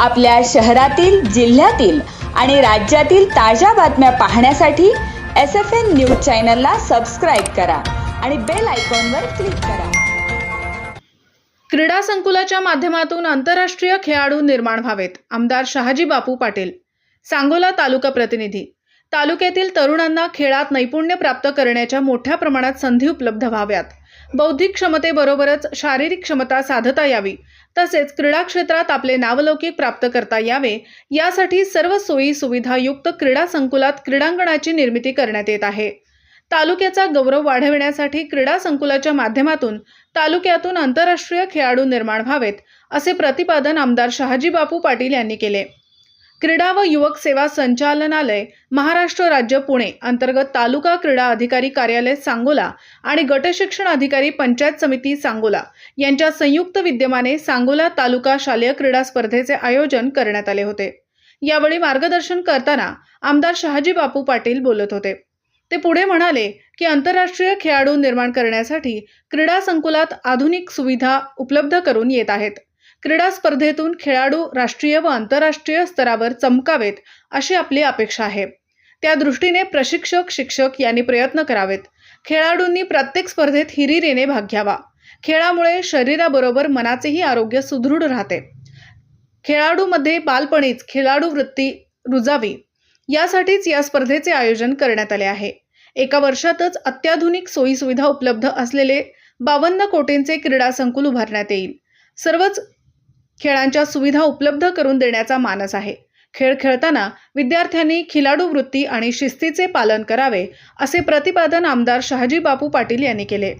आपल्या शहरातील जिल्ह्यातील आणि राज्यातील ताज्या बातम्या पाहण्यासाठी एस एफ एन न्यूज चॅनलला सबस्क्राईब करा आणि बेल आयकॉनवर क्लिक करा. क्रीडा संकुलाच्या माध्यमातून आंतरराष्ट्रीय खेळाडू निर्माण व्हावेत आमदार शहाजी बापू पाटील सांगोला तालुका प्रतिनिधी. तालुक्यातील तरुणांना खेळात नैपुण्य प्राप्त करण्याच्या मोठ्या प्रमाणात संधी उपलब्ध व्हाव्यात. बौद्धिक क्षमतेबरोबरच शारीरिक क्षमता साधता यावी तसेच क्रीडा क्षेत्रात आपले नावलौकिक प्राप्त करता यावे. यासाठी सर्व सोयी सुविधायुक्त क्रीडा संकुलात क्रीडांगणाची निर्मिती करण्यात येत आहे. तालुक्याचा गौरव वाढविण्यासाठी क्रीडा संकुलाच्या माध्यमातून तालुक्यातून आंतरराष्ट्रीय खेळाडू निर्माण व्हावेत असे प्रतिपादन आमदार शहाजी बापू पाटील यांनी केले. क्रीडा व युवक सेवा संचालनालय महाराष्ट्र राज्य पुणे अंतर्गत तालुका क्रीडा अधिकारी कार्यालय सांगोला आणि गटशिक्षण अधिकारी पंचायत समिती सांगोला यांच्या संयुक्त विद्यमाने सांगोला तालुका शालेय क्रीडा स्पर्धेचे आयोजन करण्यात आले होते. यावेळी मार्गदर्शन करताना आमदार शहाजी बापू पाटील बोलत होते. ते पुढे म्हणाले की आंतरराष्ट्रीय खेळाडू निर्माण करण्यासाठी क्रीडा संकुलात आधुनिक सुविधा उपलब्ध करून येत आहेत. क्रीडा स्पर्धेतून खेळाडू राष्ट्रीय व आंतरराष्ट्रीय स्तरावर चमकावेत अशी आपली अपेक्षा आहे. त्या दृष्टीने प्रशिक्षक शिक्षक यांनी प्रयत्न करावेत. खेळाडूंनी प्रत्येक स्पर्धेत हिरिरीने भाग घ्यावा. खेळामुळे शरीराबरोबर मनाचेही आरोग्य सुदृढ राहते. खेळाडूमध्ये बालपणीच खेळाडू वृत्ती रुजावी. यासाठीच या स्पर्धेचे आयोजन करण्यात आले आहे. एका वर्षातच अत्याधुनिक सोयीसुविधा उपलब्ध असलेले बावन्न कोटींचे क्रीडा संकुल उभारण्यात येईल. सर्वच खेळांच्या सुविधा उपलब्ध करून देण्याचा मानस आहे. खेळ खेळताना विद्यार्थ्यांनी खिलाडू वृत्ती आणि शिस्तीचे पालन करावे असे प्रतिपादन आमदार शहाजी बापू पाटील यांनी केले.